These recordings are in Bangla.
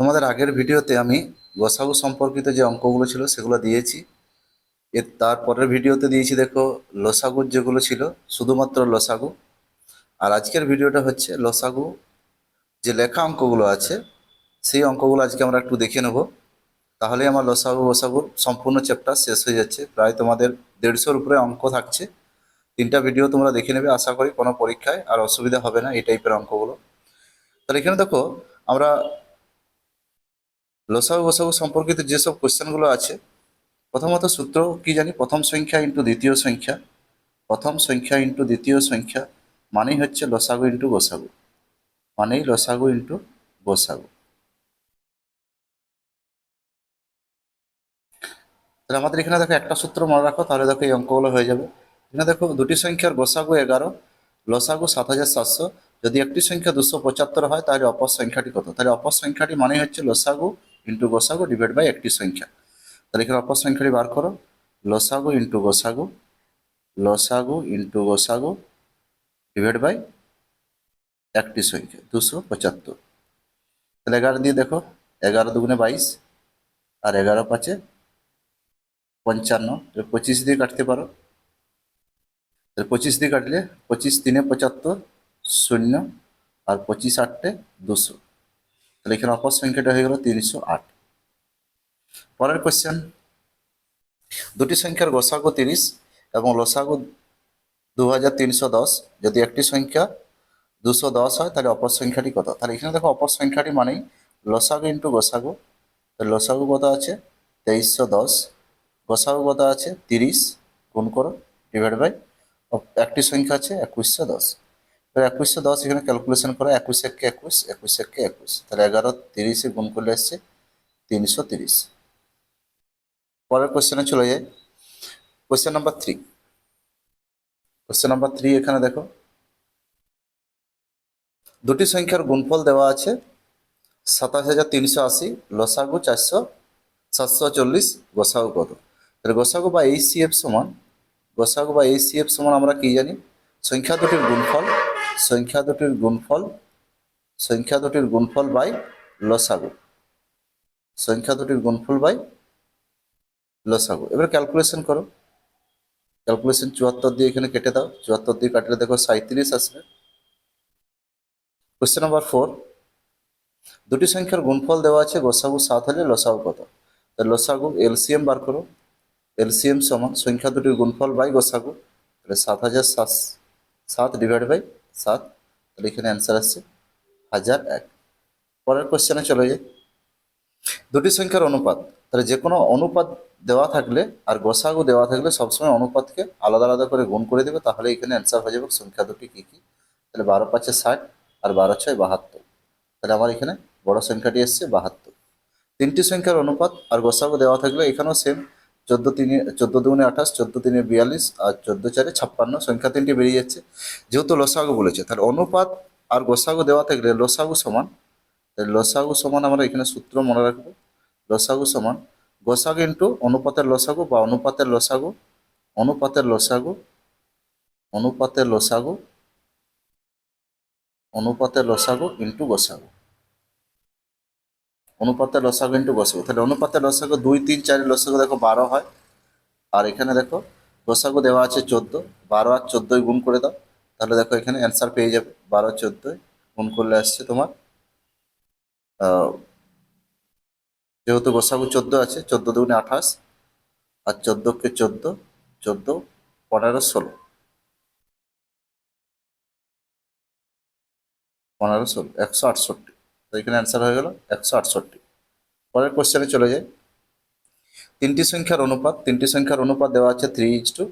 তোমাদের আগের ভিডিওতে আমি গসাগু সম্পর্কিত যে অঙ্কগুলো ছিল সেগুলো দিয়েছি। এর তারপরের ভিডিওতে দিয়েছি দেখো লসাগুর যেগুলো ছিল, শুধুমাত্র লসাগু। আর আজকের ভিডিওটা হচ্ছে লসাগু যে লেখা অঙ্কগুলো আছে, সেই অঙ্কগুলো আজকে আমরা একটু দেখে নেব। তাহলে আমার লসাগু ওসাগুর সম্পূর্ণ চ্যাপ্টার শেষ হয়ে যাচ্ছে। প্রায় তোমাদের দেড়শোর উপরে অঙ্ক থাকছে। তিনটা ভিডিও তোমরা দেখে নেবে, আশা করি কোনো পরীক্ষায় আর অসুবিধা হবে না এই টাইপের অঙ্কগুলো। তাহলে এখানে দেখো আমরা লসাগু গোসাগু সম্পর্কিত যেসব কোশ্চেনগুলো আছে প্রথমত সূত্র কি জানি প্রথম সংখ্যা ইন্টু দ্বিতীয় সংখ্যা প্রথম সংখ্যা ইন্টু দ্বিতীয় সংখ্যা মানেই হচ্ছে লসাগু ইন্টু গোসাগু মানেই লসাগু ইন্টু গোসাগু তাহলে আমাদের এখানে দেখো একটা সূত্র মনে রাখো তাহলে দেখো এই অঙ্কগুলো হয়ে যাবে এখানে দেখো দুটি সংখ্যার গোসাগু এগারো লসাগু সাত হাজার সাতশো যদি একটি সংখ্যা দুশো পঁচাত্তর হয় তাহলে অপর সংখ্যাটি কত তাহলে অপর সংখ্যাটি মানে হচ্ছে লসাগু ইন্টু গোসাগু ডিভাইড বাই একটি সংখ্যা। তাহলে এখানে অপর সংখ্যাটি বার করো। লসাগু ইন্টু গোসাগু লসাগু ইন্টু গোসাগু ডিভাইড বাই একটি সংখ্যা, দুশো পঁচাত্তর। তাহলে এগারো দিয়ে দেখো, এগারো দুগুণে বাইশ আর এগারো পাঁচে পঞ্চান্ন। পঁচিশ দিয়ে কাটতে পারো। তাহলে পঁচিশ দিয়ে কাটলে পঁচিশ তিনে পঁচাত্তর, শূন্য আর পঁচিশ আটটে দুশো। তাহলে এখানে অপর সংখ্যাটা হয়ে গেল তিনশো আট। পরের কোয়েশ্চেন দুটি সংখ্যার গোসাগু তিরিশ এবং লসাগু দু হাজার তিনশো দশ। যদি একটি সংখ্যা দুশো দশ হয়, তাহলে অপর সংখ্যাটি কত? তাহলে এখানে দেখো অপর সংখ্যাটি মানেই লসাগু ইন্টু গোসাগু। তাহলে লসাগু কত আছে? তেইশশো দশ। গোসাগু কত আছে? তিরিশ। গুণ করো ডিভাইড বাই একটি সংখ্যা আছে, একুশশো দশ। এবার একুশশো দশ এখানে ক্যালকুলেশন করো, একুশ একে একুশ একুশ একে একুশ। তাহলে এগারো তিরিশে গুণ করলে এসছে তিনশো তিরিশ। পরের কোশ্চেনে চলে যায় question number three question number three এখানে দেখো। দুটি সংখ্যার গুণফল দেওয়া আছে সাতাশ হাজার তিনশো আশি, লসাগু চারশো, সাতশো চল্লিশ, গোসাগু কত? তাহলে গোসাগু বা এইচসিএফ সমান, গোসাগু বা এইচসিএফ সমান আমরা কি জানি? সংখ্যা দুটির গুণফল, সংখ্যা দুটির গুণফল, সংখ্যা দুটির গুণফল বাই লসাগু। সংখ্যা দুটির গুণফল বাই লসাগু। এবার ক্যালকুলেশন করো। ক্যালকুলেশন চুয়াত্তর দিয়ে এখানে কেটে দাও। চুয়াত্তর দিয়ে কাটলে দেখো সাঁত্রিশ আসবে। কোশ্চেন নাম্বার ফোর দুটি সংখ্যার গুণফল দেওয়া আছে গোসাগু সাত হলে লসাগু কত? তাহলে লসাগু এলসিএম বার করো। এলসিএম সমান সংখ্যা দুটির গুণফল বাই গোসাগু তাহলে সাত হাজার সাত সাত ডিভাইড বাই সাত। তাহলে এখানে অ্যান্সার আসছে হাজার এক। পরের কোশ্চেনে চলে যাই। দুটি সংখ্যার অনুপাত। তাহলে যে কোনো অনুপাত দেওয়া থাকলে আর গোসাগু দেওয়া থাকলে সবসময় অনুপাতকে আলাদা আলাদা করে গুণ করে দেবে, তাহলে এখানে অ্যান্সার হয়ে যাবে সংখ্যা দুটি কী কী? তাহলে বারো, পাঁচে, ষাট আর বারো, ছয়, বাহাত্তর। তাহলে আমার এখানে বড় সংখ্যাটি এসছে বাহাত্তর। তিনটি সংখ্যার অনুপাত আর গোসাগু দেওয়া থাকলে এখানেও সেম চোদ্দ তিনে, চোদ্দ দুগুণে আঠাশ, চোদ্দ তিনে বিয়াল্লিশ আর চোদ্দ চারে ছাপ্পান্ন। সংখ্যা তিনটি বেরিয়ে যাচ্ছে। যেহেতু লসাগু বলেছে, তাহলে অনুপাত আর গোসাগু দেওয়া থাকলে লসাগু সমান। তাহলে লসাগু সমান আমরা এখানে সূত্র মনে রাখব। লসাগু সমান গোসাগু ইন্টু অনুপাতের লসাগু বা অনুপাতের লসাগু অনুপাতের লসাগু অনুপাতের লসাগু অনুপাতের লসাগু ইন্টু গোসাগু। অনুপাতের লসাগু ইন্টু গোসাগু। তাহলে অনুপাতের লসাগু দুই, তিন চারের লসাগু দেখো বারো হয়। আর এখানে দেখো গোসাগু দেওয়া আছে চোদ্দ, বারো আর চোদ্দোই গুণ করে দাও। তাহলে দেখো এখানে অ্যান্সার পেয়ে যাবে বারো, চোদ্দোই গুণ করলে আসছে তোমার যেহেতু গোসাগু চোদ্দ আছে, চোদ্দ দুগুণে আঠাশ আর চোদ্দোকে চোদ্দ চোদ্দ পনেরো ষোলো। পনেরো ষোলো, একশো আটষট্টি। এখানে অ্যান্সার হয়ে গেল একশো আটষট্টি। পরের কোশ্চেনে চলে যাই। তিনটি সংখ্যার অনুপাত, তিনটি সংখ্যার অনুপাত দেওয়া আছে three is to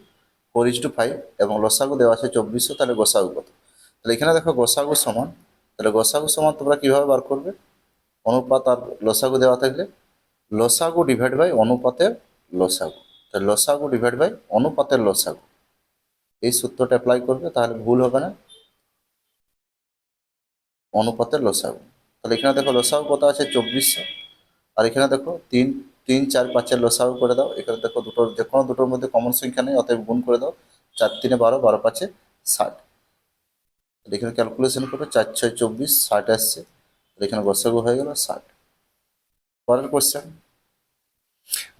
four is to five এবং লসাগু দেওয়া আছে চব্বিশশো, তাহলে গোসাগু কত? তাহলে এখানে দেখো গোসাগু সমান, তাহলে গোসাগু সমান তোমরা কীভাবে বার করবে? অনুপাত আর লসাগু দেওয়া থাকলে লসাগু ডিভাইড বাই অনুপাতের লসাগু। তাহলে লসাগু ডিভাইড বাই অনুপাতের লসাগু। এই সূত্রটা অ্যাপ্লাই করবে, তাহলে ভুল হবে না। অনুপাতের লসাগু। তাহলে এখানে দেখো লসাগু কত আছে? চব্বিশশো আর এখানে দেখো তিন তিন, চার পাঁচের লসাগু করে দাও। এখানে দেখো দুটোর যে কোনো দুটোর মধ্যে কমন সংখ্যা নেই, অতএব গুণ করে দাও। চার, তিনে বারো বারো, পাঁচে ষাট। তাহলে এখানে ক্যালকুলেশন করো, চার, ছয়, চব্বিশ, ষাট আসছে। তাহলে এখানে লসাগু হয়ে গেল ষাট। পরের কোশ্চেন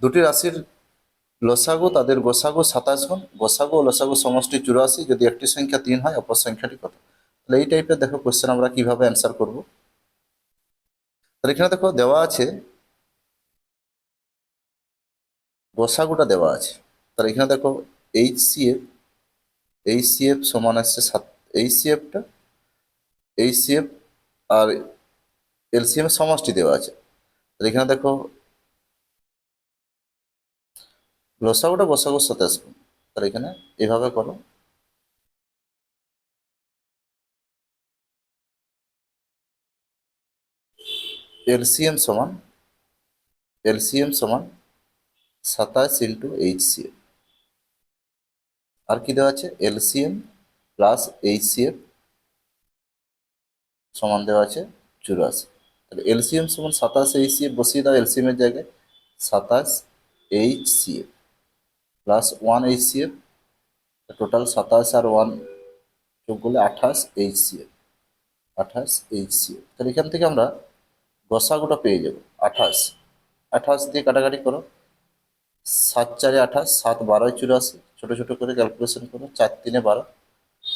দুটি রাশির লসাগু তাদের গোসাগু সাতাশ গুণ। গোসাগু ও লসাগু সমষ্টি চুরাশি। যদি একটি সংখ্যা তিন হয়, অপর সংখ্যাটি কত? তাহলে এই টাইপের দেখো কোশ্চেন আমরা কীভাবে অ্যান্সার করব? তাহলে এখানে দেখো দেওয়া আছে, গোসাগুটা দেওয়া আছে। তাহলে এখানে দেখো H C F H C F সমান আসছে সাত এইচ সি এফটা এইচ সি এফ আর এলসিএম সমষ্টি দেওয়া আছে। তাহলে এখানে দেখো লসাগুটা গোসাগু সাতাশ গুণ তাহলে এখানে এভাবে করো। এলসিএম সমান এলসিএম সমান সাতাশ ইন্টু এইচ সি এফ আর কি দেওয়া আছে? LCM plus H C F সমান দেওয়া আছে চুরাশি। তাহলে এলসিএম সমান সাতাশ এইচ সি এফ বসিয়ে দাও এলসিএম এর জায়গায়। সাতাশ H C F plus one H C F total সাতাশ আর ওয়ান যোগ করলে আঠাশ H C F H C F F তাহলে এখান থেকে আমরা গসাগুটা পেয়ে যাব। আঠাশ। আঠাশ দিয়ে কাটাকাটি করো। সাত চারে আঠাশ, সাত বারোয় চুরাশি। ছোটো ছোটো করে ক্যালকুলেশন করো। চার তিনে বারো।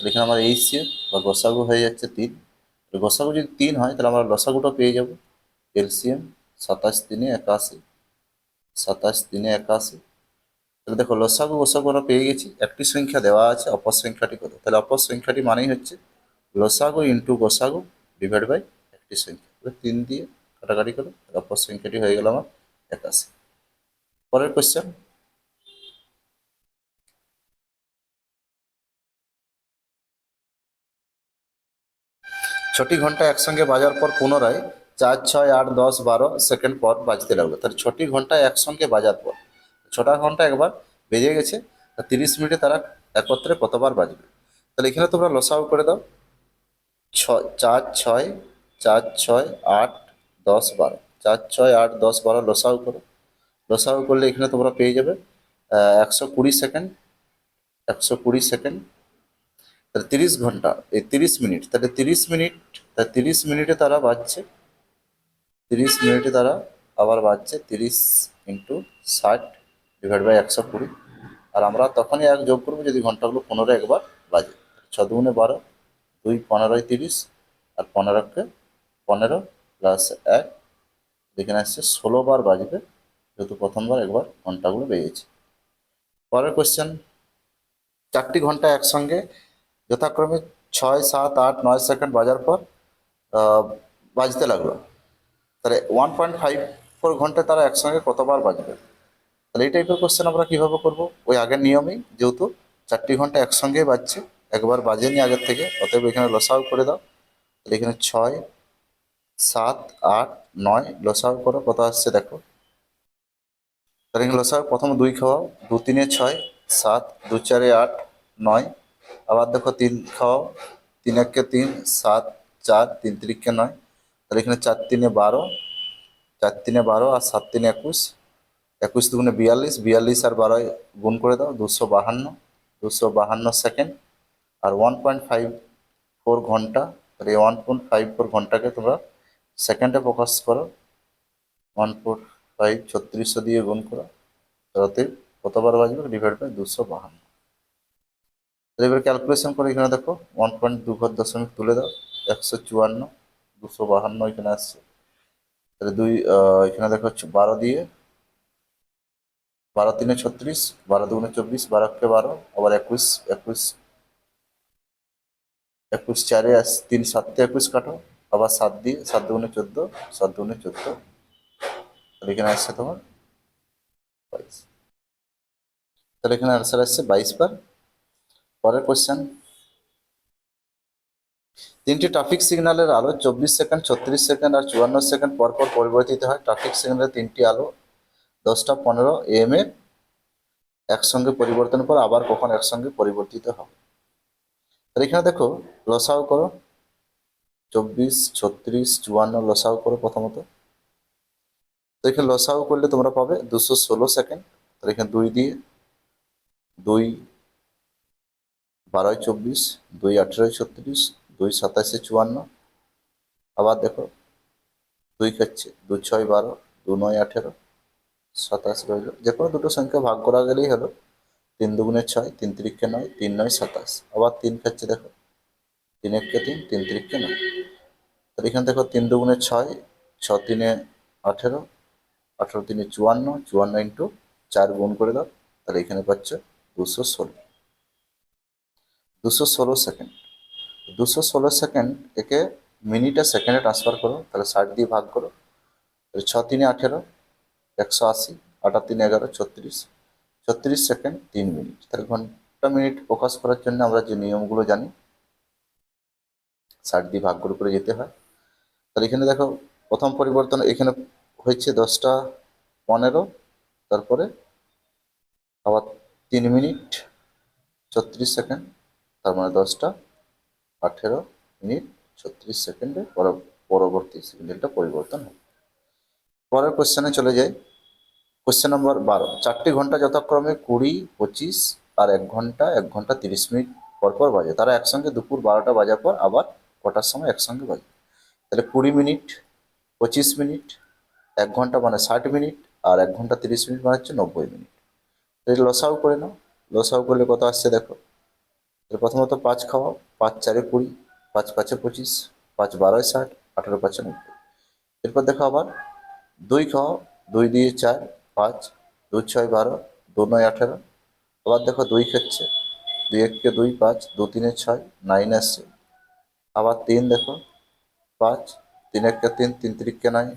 এখানে আমার এইচ সি এফ বা গসাগু হয়ে যাচ্ছে তিন। গসাগু যদি তিন হয়, তাহলে আমরা লসাগুটা পেয়ে যাব। এলসিএম সাতাশ তিনে একাশি। সাতাশ তিনে একাশি। তাহলে দেখো লসাগু গসাগু আমরা পেয়ে গেছি। একটি সংখ্যা দেওয়া আছে, অপর সংখ্যাটি কত? তাহলে অপর সংখ্যাটি মানেই হচ্ছে লসাগু ইন্টু গোসাগু ডিভাইড বাই একটি সংখ্যা। তিন দিয়ে কাটাকাটি করো অপর সংখ্যাটি হয়ে গেল আমার একাশি পরের কোশ্চেন ছটি ঘণ্টা একসঙ্গে বাজার পর পুনরায় চার, ছয়, আট, দশ, বারো সেকেন্ড পর বাজতে লাগল। তাহলে ছটি ঘণ্টা একসঙ্গে বাজার পর, ছটা ঘণ্টা একবার বেজে গেছে তিরিশ মিনিটে তারা একত্রে কতবার বাজবে? তাহলে এখানে তোমরা লসাও করে দাও। ছ চার, ছয় চার, ছয়, আট দশ বারো। চার, ছয়, আট, দশ বারো লসাও করো। লসাও করলে এখানে তোমরা পেয়ে যাবে একশো কুড়ি সেকেন্ড, একশো কুড়ি সেকেন্ড। তাহলে তিরিশ ঘণ্টা, এই তিরিশ মিনিট, তাহলে তিরিশ মিনিট, তাহলে তিরিশ মিনিটে তারা বাজছে তিরিশ মিনিটে তারা আবার বাজছে তিরিশ ইন্টু ষাট ডিভাইড বাই একশো কুড়ি। আর আমরা তখনই এক যোগ করব যদি ঘন্টাগুলো পনেরো একবার বাজে। ছ দুগুণে বারো, দুই পনেরোয় তিরিশ, আর পনেরোকে পনেরো প্লাস এক এখানে আসছে ষোলো বার বাজবে, যেহেতু প্রথমবার একবার ঘন্টাগুলো বেজেছে। পরের কোশ্চেন চারটি ঘণ্টা একসঙ্গে যথাক্রমে ছয়, সাত, আট, নয় সেকেন্ড বাজার পর বাজতে লাগল। তাহলে ওয়ান পয়েন্ট ফাইভ ফোর ঘণ্টা তারা একসঙ্গে কতবার বাজবে? তাহলে এই টাইপের কোশ্চেন আমরা কীভাবে করব? ওই আগের নিয়মেই, যেহেতু চারটি ঘণ্টা একসঙ্গে বাজছে, একবার বাজেনি আগের থেকে, অতএব এখানে লসাও করে দাও। তাহলে এখানে ছয় সাত, আট, নয় লসাও করো, কত আসছে দেখো। তাহলে লসাও প্রথম দুই খাওয়াও, দু তিনে ছয়, সাত, দু চারে আট, নয়। আবার দেখো তিন খাওয়াও, তিন একে তিন, সাত, চার, তিন তিরিখকে নয়। তাহলে এখানে চার তিনে বারো, চার তিনে বারো আর সাত তিনে একুশ। একুশ দুগুণে বিয়াল্লিশ বিয়াল্লিশ আর বারোয় গুণ করে দাও, দুশো বাহান্ন দুশো বাহান্ন সেকেন্ড। আর ওয়ান পয়েন্ট ফাইভ ফোর ঘণ্টা, তাহলে ওয়ান পয়েন্ট ফাইভ ফোর ঘন্টাকে তোমরা সেকেন্ডে প্রকাশ করো। ওয়ান ফোর ফাইভ ছত্রিশশো দিয়ে গুণ করো। তাতে কতবার বাজবে? ডিভাইড বাই দুশো বাহান্ন। এবার ক্যালকুলেশন করে এখানে দেখো ওয়ান পয়েন্ট দু ঘর দশমিক তুলে দাও, একশো চুয়ান্ন, দুশো বাহান্ন এখানে আসছে। তাহলে দুই এখানে দেখো বারো দিয়ে, বারো তিনে ছত্রিশ, বারো দুগুণে চব্বিশ বারোকে বারো, আবার একুশ একুশ একুশ চারে তিন সাততে একুশ কাটো। আবার সাত দিয়ে সাত দুগুণে চোদ্দ। সাত দুগুণে চোদ্দ এখানে আসছে তোমার বাইশ। তাহলে এখানে আনসার আসছে বাইশ বার। পরের কোশ্চেন তিনটি ট্রাফিক সিগন্যালের আলো চব্বিশ সেকেন্ড ছত্রিশ সেকেন্ড আর চুয়ান্ন সেকেন্ড পর পর পরিবর্তিত হয়। ট্রাফিক সিগন্যালের তিনটি আলো দশটা পনেরো এম এ একসঙ্গে পরিবর্তন পর আবার কখন একসঙ্গে পরিবর্তিত হবে? তাহলে এখানে দেখো লসাও করো। চব্বিশ, ছত্রিশ, চুয়ান্ন লসাও করো প্রথমত। তো এখানে লসাও করলে তোমরা পাবে দুশো ষোলো সেকেন্ড। তাহলে এখানে দুই দিয়ে দুই, বারোয় চব্বিশ, দুই আঠেরোয় ছত্রিশ, দুই সাতাশে চুয়ান্ন। আবার দেখো, দুই খাচ্ছে, দুই ছয় বারো দু নয় আঠেরো, সাতাশ রইল। যে কোনো দুটো সংখ্যা ভাগ করা গেলেই হলো। তিন দুগুণে ছয়, তিন তিরিখকে নয়, তিন নয় সাতাশ। আবার তিন খাচ্ছে দেখো, তিন এককে তিন তিন তিরিখকে নয়। তাহলে এখানে দেখো তিন দুগুণে ছয়, ছ তিনে আঠেরো আঠেরো তিনে চুয়ান্ন চুয়ান্ন ইন্টু চার গুণ করে দাও, তাহলে এখানে পাচ্ছে দুশো ষোলো। দুশো ষোলো সেকেন্ড। দুশো ষোলো সেকেন্ড একে মিনিটে সেকেন্ডে ট্রান্সফার করো, তাহলে ষাট দিয়ে ভাগ করো, তাহলে ছ তিনে আঠেরো, একশো আশি আটার তিনে এগারো, ছত্রিশ। ছত্রিশ সেকেন্ড, তিন মিনিট। তাহলে ঘণ্টা মিনিট প্রকাশ করার জন্য আমরা যে নিয়মগুলো জানি, ষাট দিয়ে ভাগ করে করে যেতে হয়। তাহলে এখানে দেখো প্রথম পরিবর্তন এখানে হয়েছে দশটা পনেরো, তারপরে আবার তিন মিনিট ছত্রিশ সেকেন্ড, তার মানে দশটা আঠেরো মিনিট ছত্রিশ সেকেন্ডে পর- পরবর্তী সিগন্যালটা পরিবর্তন হবে। পরের কোশ্চেনে চলে যাই। কোশ্চেন নম্বর বারো। চারটি ঘণ্টা যথাক্রমে কুড়ি, পঁচিশ আর এক ঘণ্টা এক ঘণ্টা তিরিশ মিনিট পর পর বাজে। তারা একসঙ্গে দুপুর বারোটা বাজার পর আবার কটার সময় একসঙ্গে বাজে? তাহলে কুড়ি মিনিট, পঁচিশ মিনিট, এক ঘণ্টা মানে ষাট মিনিট আর এক ঘণ্টা তিরিশ মিনিট মানে হচ্ছে নব্বই মিনিট। তাহলে লসাও করে নাও। লসাও করলে কত আসছে দেখো? প্রথমত পাঁচ খাওয়াও, পাঁচ চারে কুড়ি, পাঁচ পাঁচে পঁচিশ, পাঁচ বারোয় ষাট, আঠেরো পাঁচে নব্বই। এরপর দেখো আবার দুই খাওয়াও, দুই দিয়ে চার, পাঁচ দুই ছয় বারো, দু নয় আঠেরো। আবার দেখো দুই খাচ্ছে। দুই এককে দুই পাঁচ, দু তিনে ছয়, নাইন আসছে। আবার তিন দেখো পাঁচ, তিন এককে তিন তিন তিরিককে নয়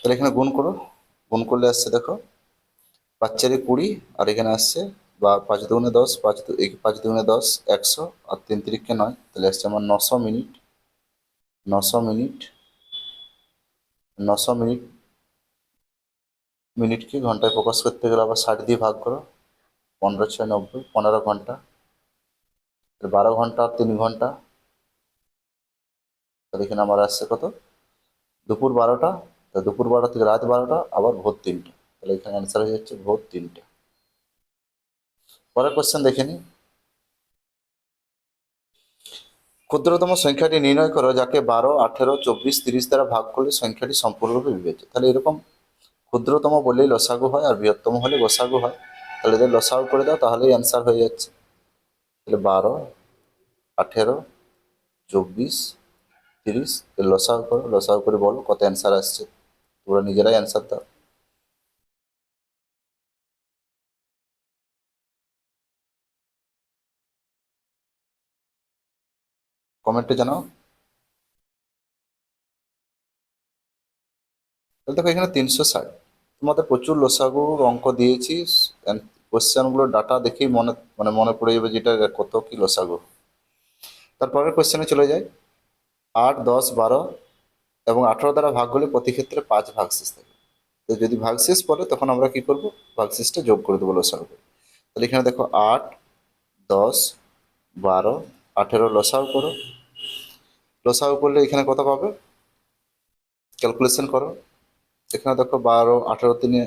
তাহলে এখানে গুণ করো। গুণ করলে আসছে দেখো, পাঁচ চারে কুড়ি, আর এখানে আসছে বা পাঁচ দুগুণে দশ, পাঁচ পাঁচ দুগুণে দশ, একশো, আর তিন তিরিককে নয়। তাহলে আসছে আমার নশো মিনিট নশো মিনিট নশো মিনিট, মিনিটকে ঘন্টায় প্রকাশ করতে গেলে আবার ষাট দিয়ে ভাগ করো, পনেরো ছয় নব্বই, পনেরো ঘণ্টা। বারো ঘণ্টা, তিন ঘণ্টা। তাহলে এখানে আমার আসছে কত? দুপুর বারোটা, তা দুপুর বারোটা থেকে রাত বারোটা, আবার ভোর তিনটে। তাহলে এখানে অ্যান্সার হয়ে যাচ্ছে ভোর তিনটে। পরের কোশ্চেন দেখে নিই। ক্ষুদ্রতম সংখ্যাটি নির্ণয় করো, যাকে বারো, আঠেরো, চব্বিশ, তিরিশ দ্বারা ভাগ করলে সংখ্যাটি সম্পূর্ণরূপে বিবেচ্য। তাহলে এরকম ক্ষুদ্রতম বললেই লসাগু হয় আর বৃহত্তম হলে গোসাগু হয়। তাহলে এদের লসাগু করে দাও, তাহলেই অ্যান্সার হয়ে যাচ্ছে। তাহলে বারো, আঠেরো, চব্বিশ, তিরিশ লসাগু করো, লসাগু করে বলো কত অ্যান্সার আসছে। তোমরা নিজেরাই অ্যান্সার দাও। কমেন্টে জানাও। তাহলে দেখো এখানে তিনশো ষাট। তোমাদের প্রচুর লসাগুর অঙ্ক দিয়েছি কোশ্চেনগুলো ডাটা দেখেই মনে মানে মনে পড়ে যাবে যেটা কত কি লসাগু তারপরের কোয়েশ্চেনে চলে যাই। আট, দশ, বারো এবং আঠারো দ্বারা ভাগ হলে প্রতি ক্ষেত্রে পাঁচ ভাগশেষ থাকে। তো যদি ভাগশেষ পড়ে, তখন আমরা কি করব? ভাগশেষটা যোগ করে দেবো লসাগু তাহলে এখানে দেখো আট, দশ, বারো, আঠেরো লসাও করো। লসাও করলে এখানে কত পাবে? ক্যালকুলেশন করো। এখানে দেখো বারো, আঠেরো, তিনে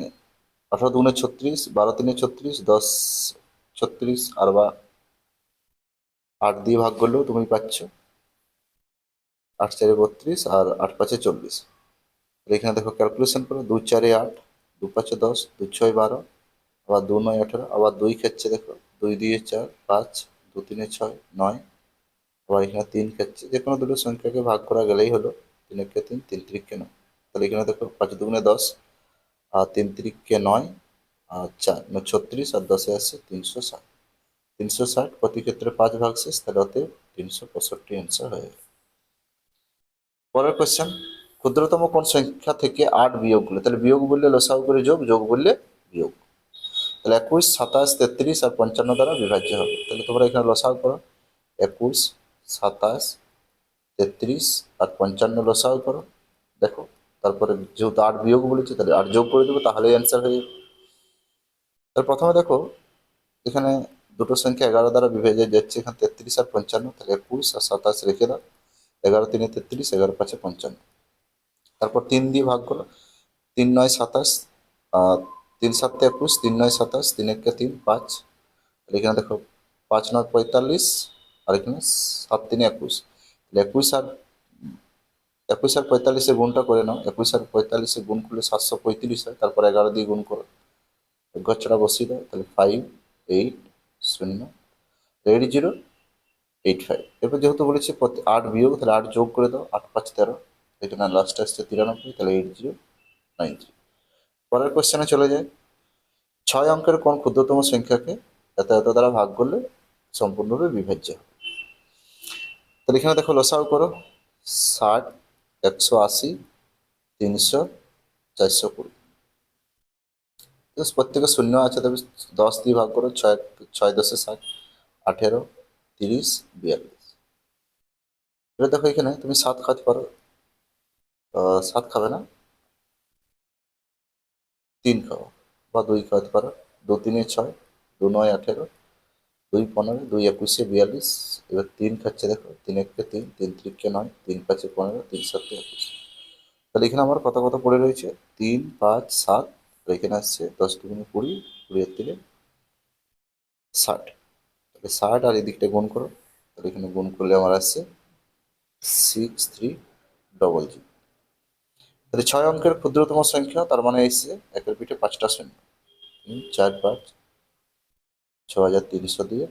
আঠারো দুগুণে ছত্রিশ, বারো তিনে ছত্রিশ, দশ ছত্রিশ, আর বা আট দিয়ে ভাগ করলেও তুমি পাচ্ছ আট চারে বত্রিশ আর আট পাঁচে চল্লিশ এখানে দেখো ক্যালকুলেশন করো দু চারে আট দু পাঁচে দশ দু ছয় বারো, আবার দু নয় আঠেরো, আবার দুই খাচ্ছে দেখো, দুই দিয়ে চার, পাঁচ দু তিনে ছয়, নয়, আবার এখানে তিন খাচ্ছে যে কোনো দুটো সংখ্যাকে ভাগ করা গেলেই হলো তিন একে তিন তিন তিরিককে নয়। তাহলে এখানে দেখো পাঁচ দুগুণে দশ তিন তিরিককে নয় চার মানে ছত্রিশ আর দশে আসছে তিনশো ষাট। তিনশো ষাট প্রতি ক্ষেত্রে পাঁচ ভাগ শেষ, তাহলে অতএব তিনশো পঁয়ষট্টি অ্যান্সার হয়ে গেল। পরের কোশ্চেন ক্ষুদ্রতম কোন সংখ্যা থেকে আট বিয়োগ করলে, তাহলে বিয়োগ বললে লসাগু করে যোগ যোগ বললে বিয়োগ। তাহলে একুশ, সাতাশ, তেত্রিশ আর পঞ্চান্ন দ্বারা বিভাজ্য হবে। তাহলে তোমরা এখানে লসাগু করো। একুশ, সাতাশ, তেত্রিশ আর পঞ্চান্ন লসাগু করো। দেখো তারপরে যেহেতু আট বিয়োগ বলেছে, তাহলে আট যোগ করে দেবো, তাহলেই অ্যান্সার হয়ে যাবে। তাহলে প্রথমে দেখো, এখানে দুটো সংখ্যা এগারো দ্বারা বিভাজ্য যাচ্ছে, এখানে তেত্রিশ আর পঞ্চান্ন, তাহলে একুশ আর সাতাশ রেখে দাও। এগারো তিনে তেত্রিশ, এগারো পাঁচে পঞ্চান্ন। তারপর তিন দিয়ে ভাগ করো, তিন নয় সাতাশ তিন সাতে একুশ, তিন নয় সাতাশ, তিন একে তিন, পাঁচ। আর এখানে দেখো, পাঁচ নয় পঁয়তাল্লিশ, আর এখানে সাত তিনে একুশ। তাহলে একুশ আর একুশ আর পঁয়তাল্লিশে গুণটা করে নাও। একুশ আর পঁয়তাল্লিশে গুণ করলে সাতশো পঁয়ত্রিশ হয়, তারপর এগারো দিয়ে গুণ করো। গচ্ছটা বসিয়ে দাও, তাহলে ফাইভ এইট শূন্য এইট জিরো এইট ফাইভ এরপর যেহেতু বলেছি আট বিয়োগ, তাহলে আট যোগ করে দাও, আট পাঁচ তেরো। এখানে লাস্ট আসছে তিরানব্বই, তাহলে এইট জিরো নাইন থ্রি পরের কোশ্চেনে চলে যায় ছয় অঙ্কের কোন ক্ষুদ্রতম সংখ্যাকে এত এত দ্বারা ভাগ করলে সম্পূর্ণরূপে বিভাজ্য হবে? তাহলে এখানে দেখো লসাও করো, ষাট একশো আশি, তিনশো, চারশো কুড়ি। প্রত্যেকে শূন্য আছে, তবে দশ দিয়ে ভাগ করো, ছয় ছয় দশে ষাট, আঠেরো, তিরিশ, বিয়াল্লিশ। এবার দেখো এখানে তুমি সাত খাতে পারো। সাত খাবে না? তিন খাও বা দুই খাওয়াতে পারো। দু তিনে ছয়, দু নয় আঠেরো দুই পনেরো, দুই একুশে বিয়াল্লিশ, এবার তিন খাচ্ছে দেখো, তিন এককে তিন তিন ত্রিককে নয়, তিন পাঁচে পনেরো, তিন সাতকে একুশ। তাহলে এখানে আমার কত কত পড়ে রয়েছে? তিন, পাঁচ, সাত আর এখানে আসছে দশ দুগুণে কুড়ি কুড়ি এর থেকে ষাট। তাহলে ষাট আর এদিকটা গুণ করো, তাহলে এখানে গুণ করলে আমার আসছে সিক্স থ্রি ডবল জিরো তাহলে ছয় অঙ্কের ক্ষুদ্রতম সংখ্যা, তার মানে এসছে একের পিঠে পাঁচটা শূন্য। তিন, চার, পাঁচ ছ হাজার তিনশো দিয়ে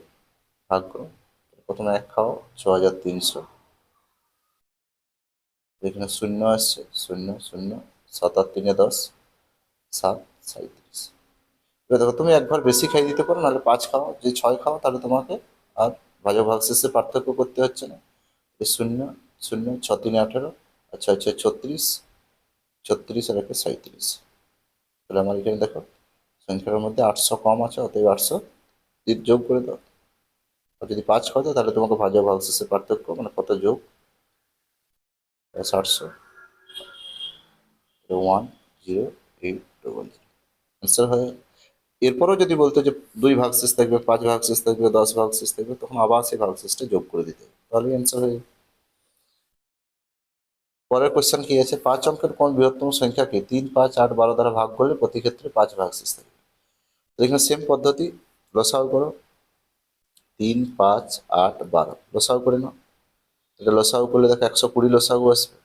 ভাগ করো। প্রথমে এক খাও ছ হাজার তিনশো। এখানে শূন্য আসছে, শূন্য শূন্য, সাত আর তিনে দশ, সাত সাঁত্রিশ এবার দেখো, তুমি একবার বেশি খাই দিতে পারো, নাহলে পাঁচ খাও যে ছয় খাও, তাহলে তোমাকে আর ভাজা ভাগ শেষে পার্থক্য করতে হচ্ছে না। এই শূন্য শূন্য, ছ তিনে আঠেরো, আর ছয় ছয়, ছত্রিশ ছত্রিশ আর একে সাঁত্রিশ তাহলে আমার এখানে দেখো, সংখ্যার মধ্যে আটশো কম আছে, অতএব আটশো যোগ করে দাও। আর যদি পাঁচ খাও দাও তাহলে তোমাকে ভাজা শেষে পার্থক্য মানে কত যোগ? আটশো one zero eight zero answer হয় এরপরও যদি বলতো যে দুই ভাগ শেষ থাকবে, পাঁচ ভাগ শেষ থাকবে, দশ ভাগ শেষ থাকবে, তখন আবার সেই ভাগ শেষটা যোগ করে দিতে হবে। তাহলে অ্যান্সার হয়ে পরের কোয়েশ্চেন কি আছে? পাঁচ অঙ্কের কোন বৃহত্তম সংখ্যাকে তিন, পাঁচ, আট, বারো দ্বারা ভাগ করলে প্রতি ক্ষেত্রে পাঁচ ভাগ শেষ থাকবে। এখানে সেম পদ্ধতি। লসাও করো। তিন, পাঁচ, আট, বারো। লসাও করে নাও। এটা লসাও করলে দেখো একশো কুড়ি লসাগু আসবে।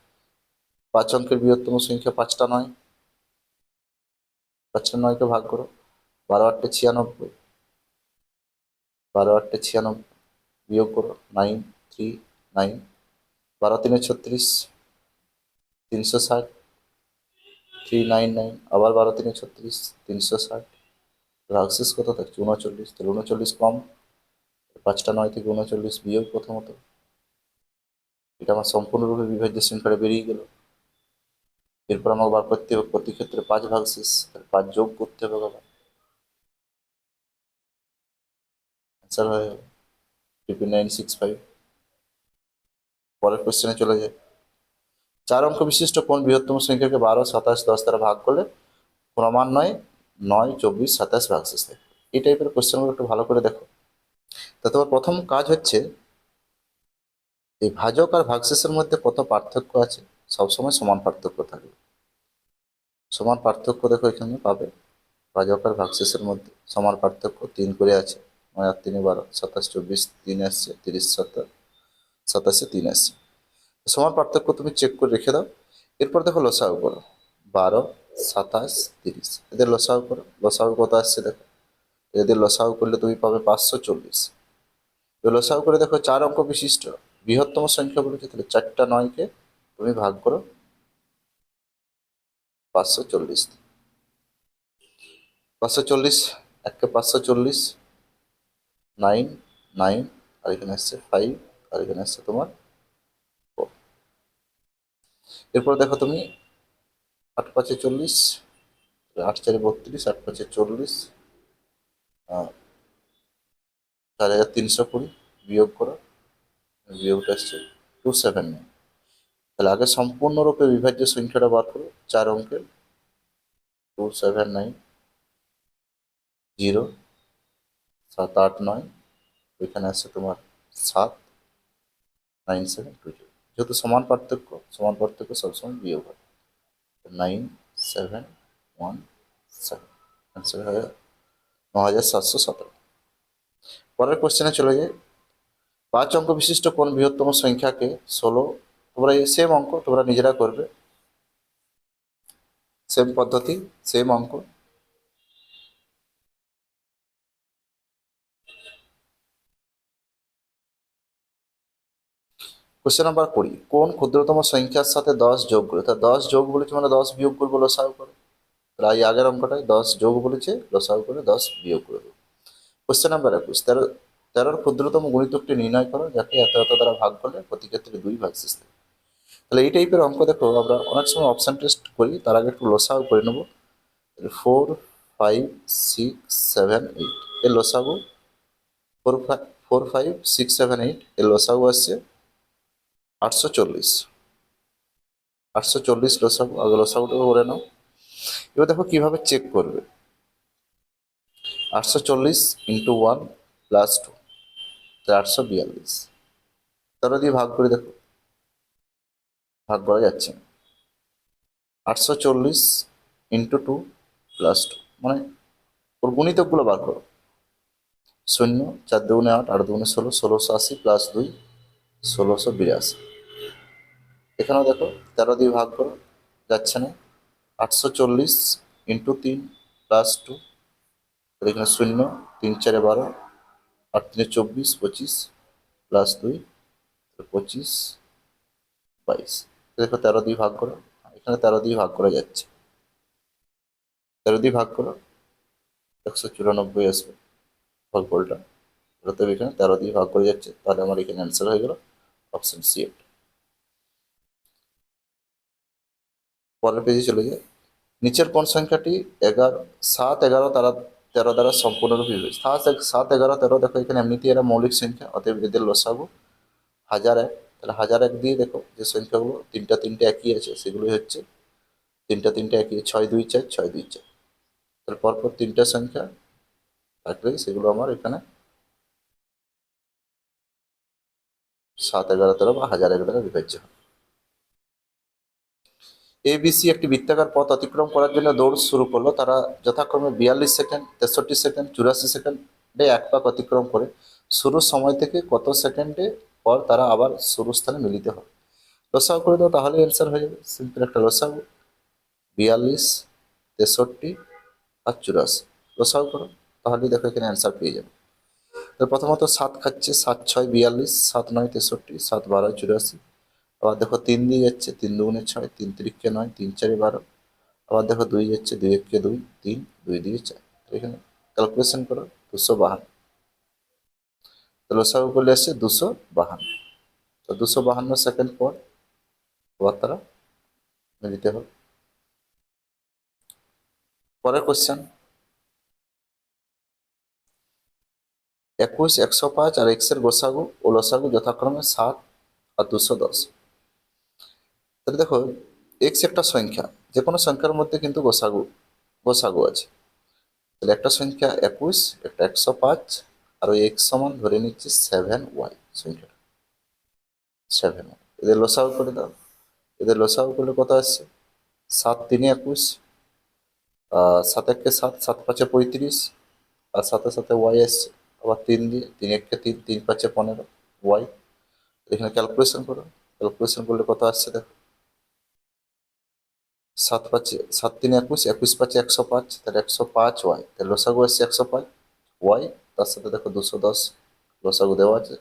পাঁচ অঙ্কের বৃহত্তম সংখ্যা পাঁচটা নয়। পাঁচটা নয়কে ভাগ করো। বারো আটটা ছিয়ানব্বই। বারো আটটা ছিয়ানব্বই। বিয়োগ করো। Nine, three, nine. বারো, তিনে ছত্রিশ। তিনশো ষাট। Three, nine nine. আবার বারো, তিনে ছত্রিশ। তিনশো ষাট। ভাগশেষ কত? থাকছে উনচল্লিশ তাহলে উনচল্লিশ কম। পাঁচটা নয় থেকে উনচল্লিশ বিয়োগ প্রথমত এটা আমার সম্পূর্ণরূপে বিভাজ্য সংখ্যাটা বেরিয়ে গেল। এরপর আমাকে বার করতে হবে প্রতি ক্ষেত্রে পাঁচ ভাগ শেষ তাহলে পাঁচ যোগ করতে হবে আবার অ্যান্সার হয়ে যাবে ট্রিপল নাইন সিক্স ফাইভ পরের কোশ্চেনে চলে যায় চার অঙ্ক বিশিষ্ট কোন বৃহত্তম সংখ্যাকে বারো, সাতাশ, দশ দ্বারা ভাগ করলে ক্রমান্বয়ে নয়, চব্বিশ, সাতাশ ভাগ শেষ থাকে এই টাইপের কোশ্চেনগুলো একটু ভালো করে দেখো। তা তোমার প্রথম কাজ হচ্ছে, এই ভাজক আর ভাগশেষের মধ্যে কত পার্থক্য আছে? সবসময় সমান পার্থক্য থাকবে সমান পার্থক্য দেখো এখানে পাবে। ভাজক আর ভাগশেষের মধ্যে সমান পার্থক্য তিন করে আছে। নয় আর তিনে, বারো, সাতাশ, চব্বিশ, তিন আসছে তিরিশ সাতাশ সাতাশে তিন আসছে সমান পার্থক্য তুমি চেক করে রেখে দাও। এরপর দেখো লসাউ করো। বারো সাতাশ, তিরিশ। এদের লসাউ করো। লসাউ কত আসছে দেখো? এদের লসাউ করলে তুমি পাবে পাঁচশো চল্লিশ। লসাউ করে দেখো চার অঙ্ক বিশিষ্ট। বৃহত্তম সংখ্যা বলেছে, তাহলে চারটা নয়কে তুমি ভাগ করো পাঁচশো চল্লিশ। পাঁচশো চল্লিশ এককে পাঁচশো চল্লিশ, নাইন নাইন, আর এখানে আসছে ফাইভ, আর এখানে আসছে তোমার। এরপর দেখো তুমি আট পাঁচে চল্লিশ, আট চারে বত্রিশ, আট পাঁচে চল্লিশ চার হাজার তিনশো কুড়ি বিয়োগ করো, বিয়োগটা আসছে টু সেভেন নাইন তাহলে আগে সম্পূর্ণরূপে বিভাজ্য সংখ্যাটা বার করো, চার অঙ্কের টু সেভেন নাইন জিরো সাত আট নয়, ওইখানে আসছে তোমার সাত নাইন সেভেন টু জিরো যেহেতু সমান পার্থক্য সমান পার্থক্য সবসময় বিয়োগ হয় নাইন সেভেন ওয়ান সেভেন। হাজার সাতশো সতেরো। পরের কোশ্চেনে চলে যাই। পাঁচ অঙ্ক বিশিষ্ট কোন বৃহত্তম সংখ্যাকে ষোলো, তোমরা এই সেম অঙ্ক তোমরা নিজেরা করবে। সেম পদ্ধতি সেম অঙ্ক। কোশ্চেন নাম্বার কুড়ি, কোন ক্ষুদ্রতম সংখ্যার সাথে দশ যোগ করে, তা দশ যোগ বলেছে মানে দশ বিয়োগ করব লসাগু করে। প্রায় আগের অঙ্কটায় দশ যোগ বলেছে, লসাগু করে দশ বিয়োগ করে দেবো। কোশ্চেন নাম্বার একুশ, তেরো, তেরোর ক্ষুদ্রতম গুণিতকটি নির্ণয় করো যাকে এত এত দ্বারা ভাগ করলে প্রতি ক্ষেত্রে দুই ভাগ শেষ তাহলে এই টাইপের অঙ্ক দেখো, আমরা অনেক সময় অপশান টেস্ট করি, তার আগে একটু লসাগু করে নেব। Four five six seven eight এর লসাগু four five four five six seven eight এর লসাগু আসছে। আটশো চল্লিশ। আটশো চল্লিশ লসাগু আগে লসাগুটা করে নাও। এবার দেখো কীভাবে চেক করবে। আটশো চল্লিশ ইন্টু ওয়ান প্লাস টু আটশো বিয়াল্লিশ। তারা দিয়ে ভাগ করে দেখো। ভাগ করা যাচ্ছে না। আটশো চল্লিশ ইন্টু টু প্লাস টু মানে ওর গুণিতকগুলো বার করো। শূন্য, চার দুগুণে আট আট দুগুণে ষোলো, ষোলোশো আশি প্লাস দুই, ষোলোশো বিরাশি। এখানেও দেখো, তেরো দিয়ে ভাগ করো, যাচ্ছে না। আটশো চল্লিশ ইন্টু তিন প্লাস টু এখানে শূন্য, তিন চারে বারো, আট তিনে চব্বিশ, পঁচিশ প্লাস দুই পঁচিশ, বাইশ। দেখো, তেরো দিয়ে ভাগ করো, এখানে তেরো দিয়ে ভাগ করা যাচ্ছে। তেরো দিয়ে ভাগ করো, একশো চুরানব্বই আসবে ফলফলটা অতএব এখানে তেরো দিয়ে ভাগ করে যাচ্ছে, তাহলে আমার এখানে অ্যান্সার হয়ে গেল অপশন সি এটা পরের পেজে চলে যায় নিচের কোন সংখ্যাটি? এগারো, সাত, এগারো তারা তেরো দ্বারা সম্পূর্ণরূপে বিবেচিত সাত সাত, এগারো, তেরো, দেখো এখানে এমনিতেই এরা মৌলিক সংখ্যা, অতএব এদের লসাগু হাজার এক। তাহলে হাজার এক দিয়ে দেখো যে সংখ্যাগুলো তিনটা তিনটে একই আছে, সেগুলোই হচ্ছে তিনটা তিনটে একই, ছয়, দুই, চার, ছয়, দুই, চার। তাহলে পরপর তিনটা সংখ্যা থাকলে সেগুলো আমার এখানে সাত, এগারো, তেরো বা হাজার এক দ্বারা বিভাজ্য হয়। এবিসি একটি বৃত্তাকার পথ অতিক্রম করার জন্য দৌড় শুরু করল। তারা যথাক্রমে বিয়াল্লিশ সেকেন্ড, তেষট্টি সেকেন্ড, চুরাশি সেকেন্ডে এক পাক অতিক্রম করে। শুরুর সময় থেকে কত সেকেন্ডে পর তারা আবার শুরু স্থানে মিলিত হয়। লসাগু করে দাও তাহলে অ্যান্সার হয়ে যাবে। সিম্পল একটা লসাগু। বিয়াল্লিশ, তেষট্টি আর চুরাশি। লসাগু করো, তাহলেই দেখো এখানে অ্যান্সার পেয়ে যাবে। তো প্রথমত সাত খাচ্ছে, সাত ছয় বিয়াল্লিশ, সাত নয় তেষট্টি, সাত বারো চুরাশি। আবার দেখো তিন দিয়ে যাচ্ছে, তিন দুগুণে ছয়, তিন তিরিখকে নয়, তিন চারে বারো। আবার দেখো দুই যাচ্ছে, দুই এককে দুই, তিন, দুই দিয়ে চার। এখানে ক্যালকুলেশন করো, দুশো বাহান্ন। তো লসাগু করলে আসছে দুশো বাহান্ন। তো দুশো বাহান্ন সেকেন্ড পর আবার তারা মিলিতে হবে। পরের কোশ্চেন একুশ, একশো পাঁচ আর এক্সের গোসাগু ও লসাগু যথাক্রমে সাত আর দুশো দশ। তাহলে দেখো এক্স একটা সংখ্যা, যে কোনো সংখ্যার মধ্যে কিন্তু গোসাগু গোসাগু আছে। তাহলে একটা সংখ্যা একুশ, একটা একশো পাঁচ, আর ওই এক্স সমান ধরে নিচ্ছি সেভেন ওয়াই সংখ্যাটা। সেভেন ওয়াই এদের লসাগু করে দাও। এদের লসাগু করলে কত আসছে? সাত তিনে একুশ সাত একে সাত সাত পাঁচে পঁয়ত্রিশ, আর সাথে সাথে ওয়াই আসছে। আবার তিন দিয়ে, তিন একে তিন তিন পাঁচে পনেরো ওয়াই এখানে ক্যালকুলেশন করো। ক্যালকুলেশন করলে কত আসছে দেখো? সাত পাঁচে, সাত তিন একুশ একুশ পাঁচে একশো পাঁচ তাহলে একশো পাঁচ ওয়াই তাহলে লসাগু আসছে একশো পাঁচ, ওয়াই, তার সাথে দেখো দুশো দশ লসাগু দেওয়া আছে।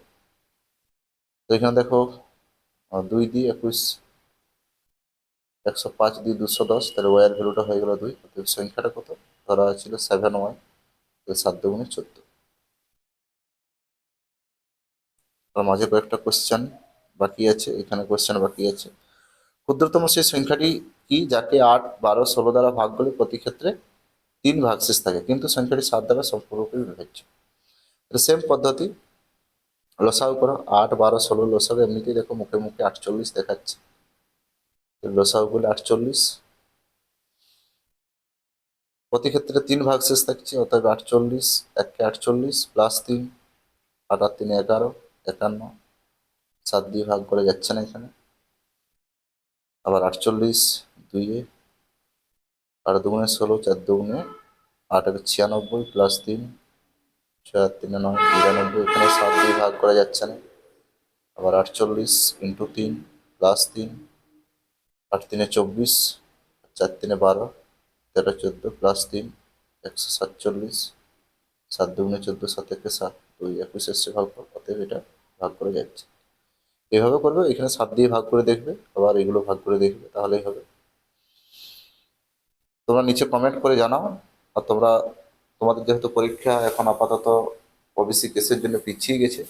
তো এখানে দেখো দুই দিয়ে একুশ, একশো পাঁচ দিয়ে দুশো দশ, তাহলে ওয়াইয়ের ভ্যালুটা হয়ে গেল দুই সংখ্যাটা কত? ধরা হয়েছিল সেভেন ওয়াই সাত দুগুণে চোদ্দ। তার মাঝে কয়েকটা কোশ্চেন বাকি আছে, এখানে কোশ্চেন বাকি আছে। ক্ষুদ্রতম সেই সংখ্যাটি কি, যাকে আট, বারো, ষোলো দ্বারা ভাগ করলে প্রতি ক্ষেত্রে তিন ভাগশেষ থাকে। কিন্তু সংখ্যাটি সাত দ্বারা সম্পূর্ণরূপে বিভাজ্য সেম পদ্ধতি, লসাগু করো। আট, বারো, ষোলো, লসাগু, এমনিতেই দেখো মুখে মুখে আটচল্লিশ দেখাচ্ছে। লসাগু করলে আটচল্লিশ। প্রতি ক্ষেত্রে তিন ভাগশেষ থাকছে, অতএব আটচল্লিশ, একে আটচল্লিশ প্লাস তিন, আট তিনে এগারো, একান্ন। সাত দিয়ে ভাগ করে যাচ্ছে না এখানে। আবার আটচল্লিশ দুইয়ে আট দুগুণে ষোলো, চার দুগুণে আট, এক ছিয়ানব্বই প্লাস তিন আর তিনে নয়, বিরানব্বই, এখানে সাত দিয়ে ভাগ করা যাচ্ছে না। আবার আটচল্লিশ ইন্টু তিন প্লাস তিন, আট তিনে চব্বিশ, চার তিনে বারো, তেরো চোদ্দ প্লাস তিন, একশো সাতচল্লিশ, সাত দুগুণে চোদ্দ, সাত একে সাত, দুই, একুশ এসছে ভাগ অতএব এটা ভাগ করে যাচ্ছে। এভাবে করবে, এখানে সাত দিয়ে ভাগ করে দেখবে, আবার এগুলো ভাগ করে দেখবে, তাহলেই হবে। তোমরা নিচে কমেন্ট করে জানাও আর তোমরা, তোমাদের যেহেতু পরীক্ষা এখন আপাতত ওবিসি কেসের জন্য পিছিয়ে গেছে,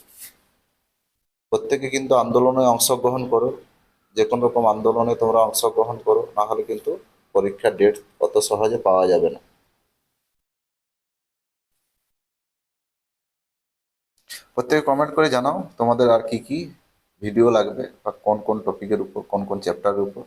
প্রত্যেকে কিন্তু আন্দোলনে অংশগ্রহণ করো যে কোনো রকম আন্দোলনে তোমরা অংশগ্রহণ করো, না হলে কিন্তু পরীক্ষার ডেট অত সহজে পাওয়া যাবে না। প্রত্যেকে কমেন্ট করে জানাও তোমাদের আর কি কি ভিডিও লাগবে, বা কোন কোন টপিকের উপর, কোন কোন চ্যাপ্টারের উপর।